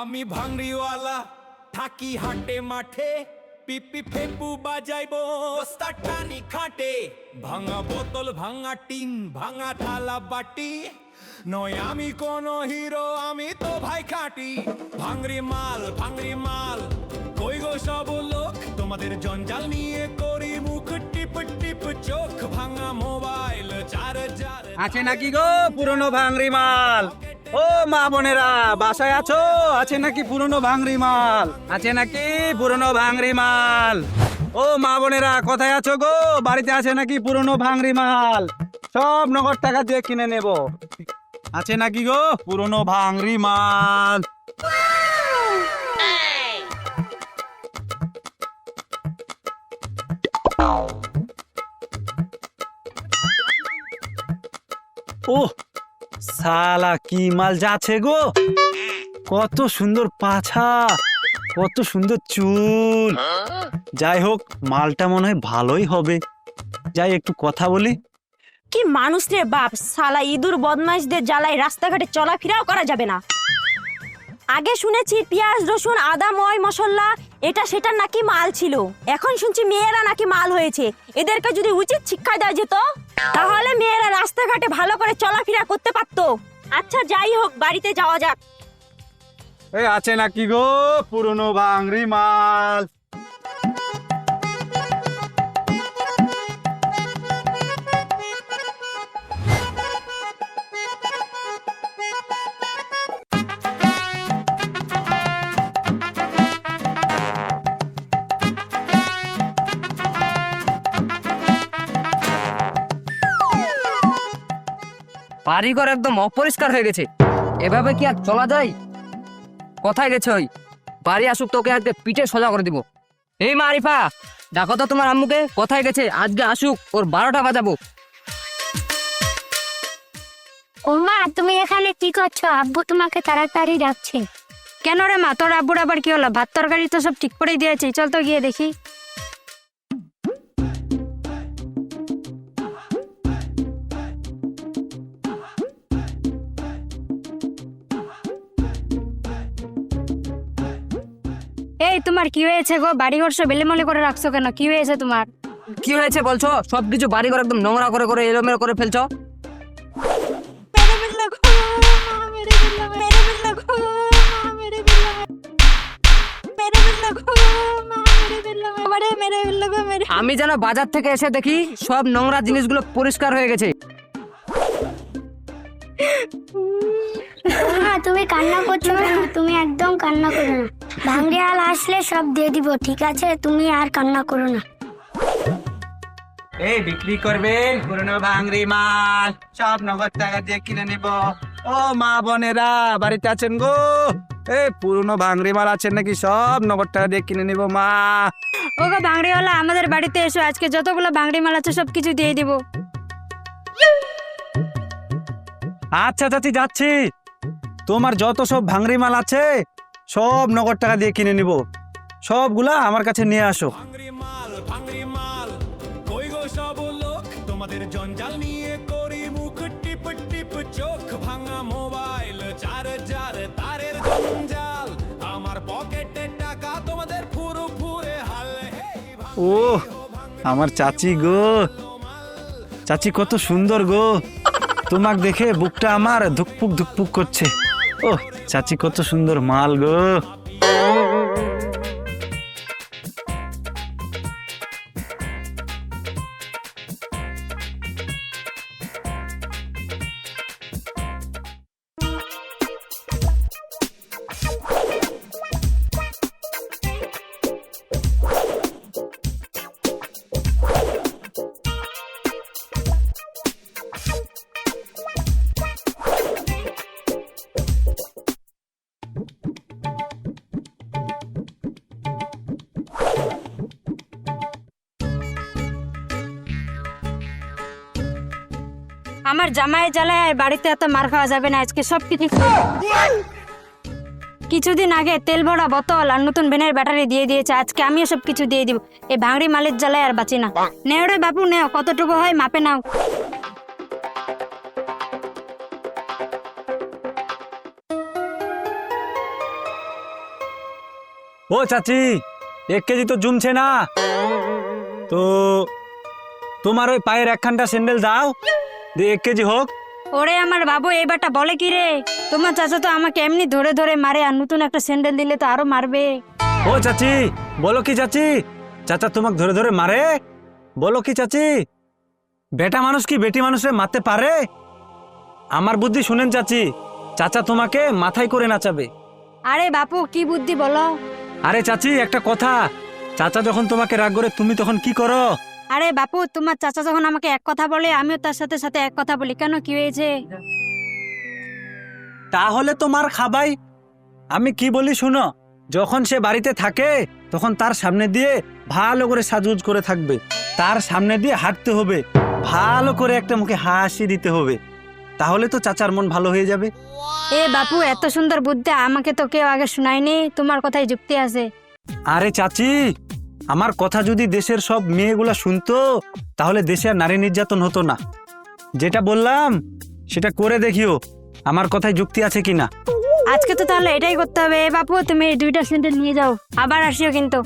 আমি ভাঙড়িওয়ালা, থাকি হাটে মাঠে, পিপি ফেপু বাজাইবো টানি খাটে ভাঙা বোতল, ভাঙা টিন, ভাঙা থালা বাটি। নয় আমি কোন হিরো, আমি তো ভাই খাটি। ভাঙড়ি মাল ভাঙড়ি মাল, কই গো সব লোক? তোমাদের জঞ্জাল নিয়ে করি মুখ টিপ টিপ চোখ, ভাঙা মোবাইল চার চার আছে নাকি গো পুরনো ভাঙরি মাল? ও মা বোনেরা, বাসায় আছো? আছে নাকি পুরনো ভাঙরি মাল? আছে নাকি পুরনো ভাঙরি মাল? ও মা বোনেরা, কোথায় আছো গো? বাড়িতে আছে নাকি পুরনো ভাঙরি মাল? সব নগদ টাকা দিয়ে কিনে নেব। আছে নাকি গো পুরনো ভাঙরি মাল? ও সালা কি মাল যাচ্ছে গো? কত সুন্দর পাছা, কত সুন্দর চুল। যাই হোক, মালটা মনে হয় ভালোই হবে। যাই, একটু কথা বলি। কি মানুষ রে বাপ সালা ইঁদুর বদমাইশদের জ্বালায় রাস্তাঘাটে চলাফেরাও করা যাবে না। আগে শুনেছি পেঁয়াজ, রসুন, আদা, ময়, মশলা, এটা সেটা নাকি মাল ছিল। এখন শুনছি মেয়েরা নাকি মাল হয়েছে। এদেরকে যদি উচিত শিক্ষা দেওয়া যেত, তাহলে মেয়েরা রাস্তাঘাটে ভালো করে চলাফেরা করতে পারত। আচ্ছা যাই হোক, বাড়িতে যাওয়া যাক। এ আছে নাকি গো পুরনো ভাঙরি মাল? বাড়িঘর একদম অপরিষ্কার হয়ে গেছে। এভাবে কি আর চলা যায়? কোথায় গেছে ওই। বাড়ি আসুক তোকে আজকে পিঠে সোজা করে দিব। এই মা আরিফা দেখো তো তোমার আম্মুকে। কোথায় গেছে আজকে আসুক ওর বারোটা বাজাবো। ও মা তুমি এখানে কি করছ? আব্বু তোমাকে তাড়াতাড়ি ডাকছে। কেন রে মা? তোর আব্বুর আবার কি হলো? ভাত তরকারি তো সব ঠিক করেই দিয়েছি। চল তো গিয়ে দেখি। এই তোমার কি হয়েছে গো? বাড়ি ঘর সব এলেমলে করে রাখছো কেন? কি হয়েছে তোমার? কি হয়েছে বলছো? সবকিছু বাড়িঘর একদম নোংরা করে করে এলোমেলো করে ফেলছো? আমি যেন বাজার থেকে এসে দেখি সব নোংরা জিনিসগুলো পরিষ্কার হয়ে গেছে। মা তুমি কান্না করছ তুমি একদম কান্না করো না। ভাঙ্গিয়াল আসলে সব দিয়ে দিব ঠিক আছে? তুমি আর কান্না করো না। এই বিক্রি করবেন পুরনো ভাঙরি মাল। সব নগদ টাকা দিয়ে কিনে নিব। ও মা বোনেরা বাড়িতে আছেন গো? এই পুরনো ভাঙরি মাল আছেন নাকি? সব নগদ টাকা দিয়ে কিনে নিব মা। ওগো বাংড়িওয়ালা আমাদের বাড়িতে এসো আজকে যতগুলো বাংড়ি মাল আছে সব কিছু দিয়ে দিব। আচ্ছা চাচি যাচ্ছি। তোমার যত সব ভাঙরি মাল আছে সব নগদ টাকা দিয়ে কিনে নিব। সবগুলা আমার কাছে নিয়ে আসো। তোমাদের জঞ্জাল নিয়ে করি মুখ টিপ টিপ চোখ। ভাঙা মোবাইল চার চার তারের জঞ্জাল। আমার পকেটে টাকা তোমাদের ফুরু ফুরে হাল। ও আমার চাচি গো। চাচি কত সুন্দর গো। তোমাক দেখে বুকটা আমার ধুকপুক ধুকপুক করছে। ও চাচি কত সুন্দর মাল গো। আমার জামাই জ্বালায় আর বাড়িতে এত মার খাওয়া যাবে না, আজকে সব কিছু কিছুদিন আগে তেল ভরা বোতল আর নতুন ভ্যানের ব্যাটারি দিয়ে দিয়েছে, আজকে আমিও সব কিছু দিয়ে দিব। এই ভাঙড়ি মালের জ্বালায় আর বাঁচি না। নেও রে বাপু, নেও, কতটুকু হয় মাপে নাও। ও চাচি, এক কেজি তো জমছে না। তো তোমার ওই পায়ের একখানটা স্যান্ডেল দাও। দিয়ে এক কেজি হোক। ওরে আমার বাবু এবারটা বলে কি রে? তোমার চাচা তো আমাকে এমনি ধরে ধরে মারে আর নতুন একটা স্যান্ডেল দিলে তো আরও মারবে। ও চাচি বলো কি চাচি? চাচা তোমাকে ধরে ধরে মারে? বলো কি চাচি? বেটা মানুষ কি বেটি মানুষে মারতে পারে? আমার বুদ্ধি শুনেন চাচি চাচা তোমাকে মাথায় করে নাচাবে। আরে বাপু কি বুদ্ধি বলো? আরে চাচি একটা কথা। চাচা যখন তোমাকে রাগ করে তুমি তখন কি করো? আরে বাপু তোমার চাচা যখন আমাকে এক কথা বলে আমিও তার সাথে সাথে এক কথা বলি। কেন কি হয়েছে? তাহলে তোমার খাবাই আমি কি বলি শুনো? যখন সে বাড়িতে থাকে তখন তার সামনে দিয়ে ভালো করে সাজুজ করে থাকবে। তার সামনে দিয়ে হাঁটতে হবে। ভালো করে একটা মুখে হাসি দিতে হবে। তাহলে তো চাচার মন ভালো হয়ে যাবে। এ বাপু এত সুন্দর বুদ্ধি আমাকে তো কেউ আগে শোনায়নি। তোমার কথাই যুক্তি আছে। আরে চাচি আমার কথা যদি দেশের সব মেয়েগুলা শুনতো, তাহলে দেশে আর নারী নির্যাতন হতো না। যেটা বললাম, সেটা করে দেখিও, আমার কথায় যুক্তি আছে কিনা। আজকে তো তাহলে এটাই করতে হবে। বাপু, তুমি দুইটা সেন্টার নিয়ে যাও। আবার আসিও কিন্তু।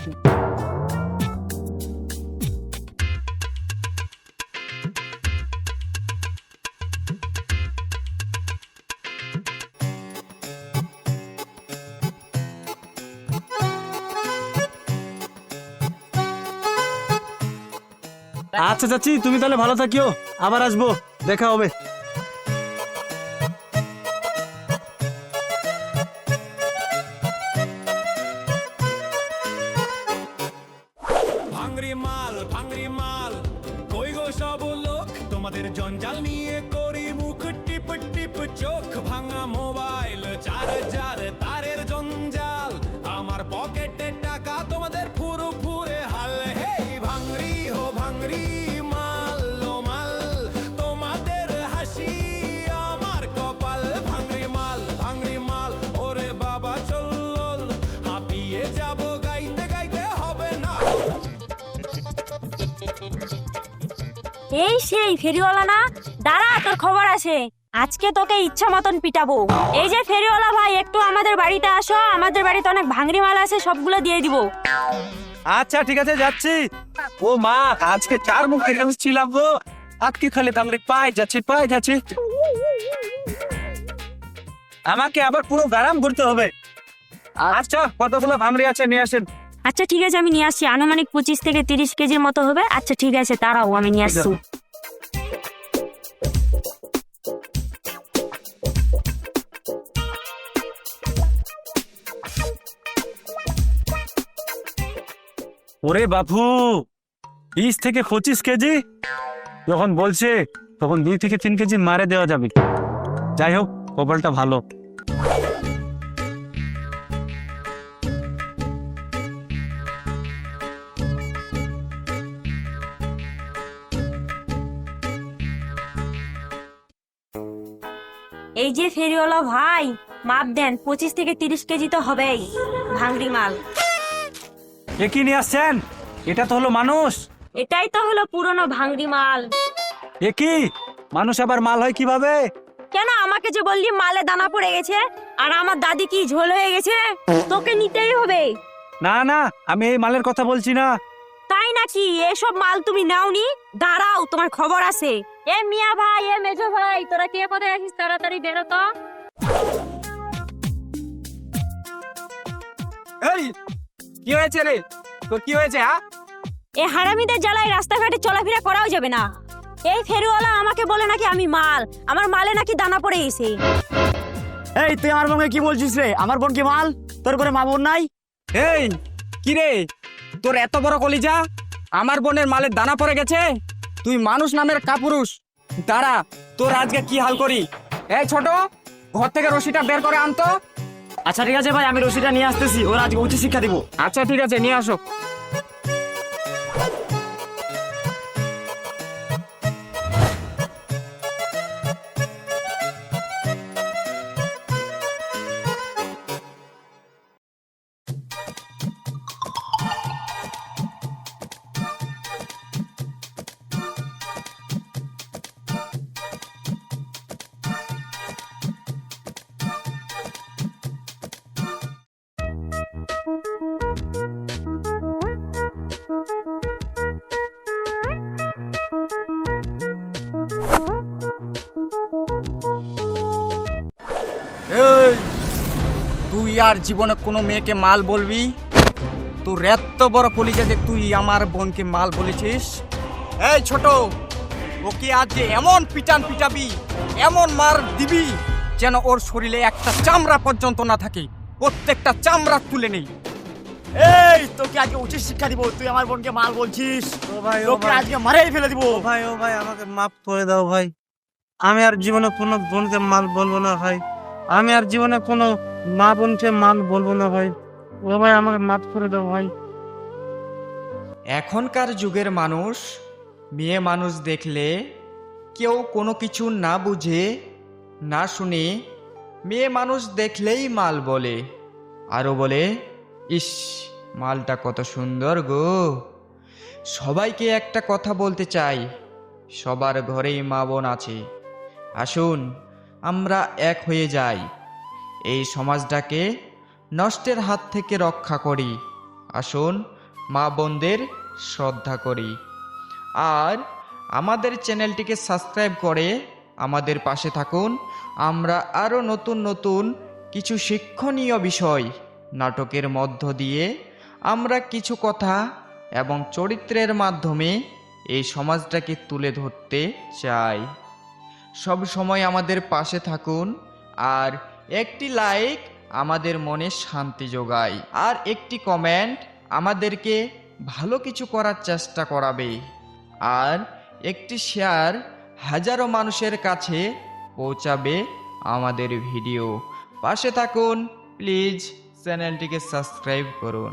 আচ্ছা চাচি, তুমি তাহলে ভালো থাকিও। আবার আসব। দেখা হবে। ভাঙরি মাল ভাঙরি মাল, কই তোমাদের জঞ্জাল নিয়ে করি মুখ টিপ টিপ চোখ, ভাঙা মোবাইল চার এই সেই ফেরিওয়ালা না? দাঁড়া, তোর খবর আছে। আজকে তোকে ইচ্ছা মতন পিটাবো। এই যে ফেরিওয়ালা ভাই, একটু আমাদের বাড়িতে আসো, আমাদের বাড়িতে অনেক ভাঙড়ি মাল আছে, সবগুলো দিয়ে দিব। আচ্ছা ঠিক আছে, যাচ্ছি। ও মা, আজকে চার মুখে ছিলাম গো। আজকে খালি তাহলে পাই যাচ্ছি পাই যাচ্ছি। আমাকে আবার পুরো গারাম করতে হবে। আচ্ছা কতগুলো ভামরি আছে নিয়ে আসেন। আচ্ছা ঠিক আছে, আমি নিয়ে আসছি। আনুমানিক পঁচিশ থেকে তিরিশ কেজির মতো হবে। আচ্ছা ঠিক আছে তারাও আমি নিয়ে আসছি। ওরে বাপু বিশ থেকে পঁচিশ কেজি? যখন বলছে, তখন দুই থেকে তিন কেজি মারে দেওয়া যাবে। যাই হোক, কপালটা ভালো। এই যে ফেরিওয়ালা ভাই মাপ দেন পঁচিশ থেকে তিরিশ কেজি তো হবেই ভাঙরি মাল। এ কি নিয়ে আসছেন? এটা তো হলো মানুষ। এটাই তো হলো পুরনো ভাঙরি মাল। এ কি? মানুষ আবার মাল হয় কীভাবে? কেন আমাকে যে বললি মালে দানা পড়ে গেছে আর আমার দাদি কি ঝোল হয়ে গেছে? তোকে নিতেই হবে। না না আমি এই মালের কথা বলছি না। তাই নাকি? এসব মাল তুমি নাওনি? দাঁড়াও তোমার খবর আছে। এ মিয়া ভাই এ মেজো ভাই তোরা কে কোথায় আছিস? তাড়াতাড়ি বেরো তো। এই কি হয়েছে রে? তোর কি হয়েছে হ্যাঁ? এ হারামিদের জ্বালায় রাস্তাঘাটে চলাফেরা করাও যাবে না। এই ফেরিওয়ালা আমাকে বলে নাকি আমি মাল। আমার মালে নাকি দানা পড়ে গেছে। এই তুই আমার বোনকে কি বলছিস রে? আমার বোন কি মাল? তোর করে মা বোন নাই? এই কি রে? তোর এত বড় কলিজা? আমার বোনের মালের দানা পড়ে গেছে? তুই মানুষ নামের কাপুরুষ। দাঁড়া তোর আজকে কি হাল করি? এই ছোট ঘর থেকে রশিটা বের করে আনতো। আচ্ছা ঠিক আছে ভাই আমি রশিটা নিয়ে আসতেছি। ওর আজকে উচ্চ শিক্ষা দিব। আচ্ছা ঠিক আছে নিয়ে আসো। তুই আর জীবনে কোনো মেয়েকে মাল বলবি? তোর এত বড় কলিজা যে তুই আমার বোনকে মাল বলেছিস? এই ছোট ওকে আজ যে এমন পিটান পিটাবি এমন মার দিবি যেন ওর শরীরে একটা চামড়া পর্যন্ত না থাকে প্রত্যেকটা চামড়া তুলে নেই। এই তোকে আজকে উচিত শিক্ষা দিব তুই আমার বোনকে মাল বলছিস। ও ভাই তোকে আজকে মারাই ফেলে দিব। ও ভাই ও ভাই আমাকে মাফ করে দাও ভাই। আমি আর জীবনে কোনো বোনকে মাল বলব না ভাই। আমি আর জীবনে কোনো মা বোনকে মাল বলব না ভাই। ও ভাই, আমাকে মাফ করে দাও ভাই। এখনকার যুগের মানুষ, মেয়ে মানুষ দেখলে কেউ কোনো কিছু না বুঝে, না শুনে। মেয়ে মানুষ দেখলেই মাল বলে, আরও বলে, ইস, মালটা কত সুন্দর গো। সবাইকে একটা কথা বলতে চাই, সবার ঘরেই মা বোন আছে। আসুন আমরা এক হয়ে যাই। এই সমাজটাকে নষ্টের হাত থেকে রক্ষা করি। আসুন মা বোনদের শ্রদ্ধা করি। আর আমাদের চ্যানেলটিকে সাবস্ক্রাইব করে আমাদের পাশে থাকুন। আমরা আরও নতুন নতুন কিছু শিক্ষণীয় বিষয় নাটকের মধ্য দিয়ে আমরা কিছু কথা এবং চরিত্রের মাধ্যমে এই সমাজটাকে তুলে ধরতে চাই। সব সময় আমাদের পাশে থাকুন আর একটি লাইক আমাদের মনে শান্তি যোগায়। আর একটি কমেন্ট আমাদেরকে ভালো কিছু করার চেষ্টা করাবে। আর একটি শেয়ার হাজারো মানুষের কাছে পৌঁছাবে আমাদের ভিডিও। পাশে থাকুন, প্লিজ চ্যানেলটিকে সাবস্ক্রাইব করুন।